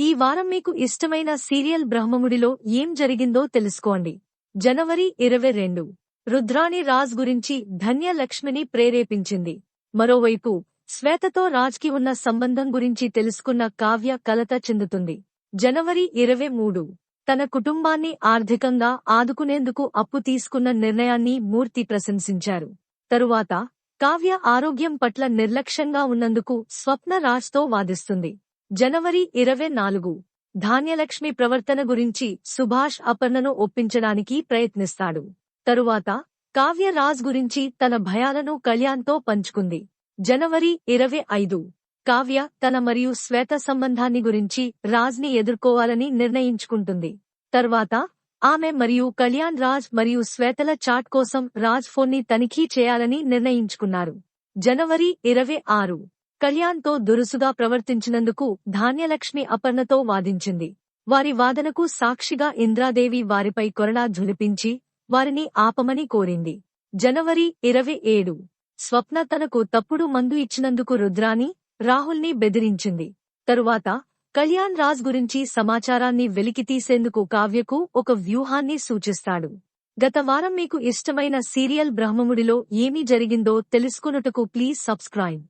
ఈ వారం మీకు ఇష్టమైన సీరియల్ బ్రహ్మముడిలో ఏం జరిగిందో తెలుసుకోండి. జనవరి ఇరవై రెండు. రుద్రాణి రాజ్ గురించి ధన్యలక్ష్మిని ప్రేరేపించింది. మరోవైపు శ్వేతతో రాజ్కి ఉన్న సంబంధం గురించి తెలుసుకున్న కావ్య కలత చెందుతుంది. జనవరి ఇరవై మూడు. తన కుటుంబాన్ని ఆర్థికంగా ఆదుకునేందుకు అప్పు తీసుకున్న నిర్ణయాన్ని మూర్తి ప్రశంసించారు. తరువాత కావ్య ఆరోగ్యం పట్ల నిర్లక్ష్యంగా ఉన్నందుకు స్వప్న రాజ్తో వాదిస్తుంది. జనవరి ఇరవై నాలుగు. ధాన్యలక్ష్మి ప్రవర్తన గురించి సుభాష్ అపర్ణను ఒప్పించడానికి ప్రయత్నిస్తాడు. తరువాత కావ్య రాజ్ గురించి తన భయాలను కళ్యాణ్తో పంచుకుంది. జనవరి ఇరవై ఐదు. కావ్య తన మరియు శ్వేత సంబంధాన్ని గురించి రాజ్ని ఎదుర్కోవాలని నిర్ణయించుకుంటుంది. తర్వాత ఆమె మరియు కళ్యాణ్ రాజ్ మరియు శ్వేతల చాట్ కోసం రాజ్ ఫోన్ని తనిఖీ చేయాలని నిర్ణయించుకున్నారు. జనవరి ఇరవై ఆరు. కళ్యాణ్తో దురుసుగా ప్రవర్తించినందుకు ధాన్యలక్ష్మి అపర్ణతో వాదించింది. వారి వాదనకు సాక్షిగా ఇంద్రాదేవి వారిపై కొరడా ఝులిపించి వారిని ఆపమని కోరింది. జనవరి ఇరవై ఏడు. స్వప్న తనకు తప్పుడు మందు ఇచ్చినందుకు రుద్రాని రాహుల్ని బెదిరించింది. తరువాత కళ్యాణ్ రాజ్ గురించి సమాచారాన్ని వెలికితీసేందుకు కావ్యకు ఒక వ్యూహాన్ని సూచిస్తాడు. గత వారం మీకు ఇష్టమైన సీరియల్ బ్రహ్మముడిలో ఏమి జరిగిందో తెలుసుకున్నటకు ప్లీజ్ సబ్స్క్రైబ్.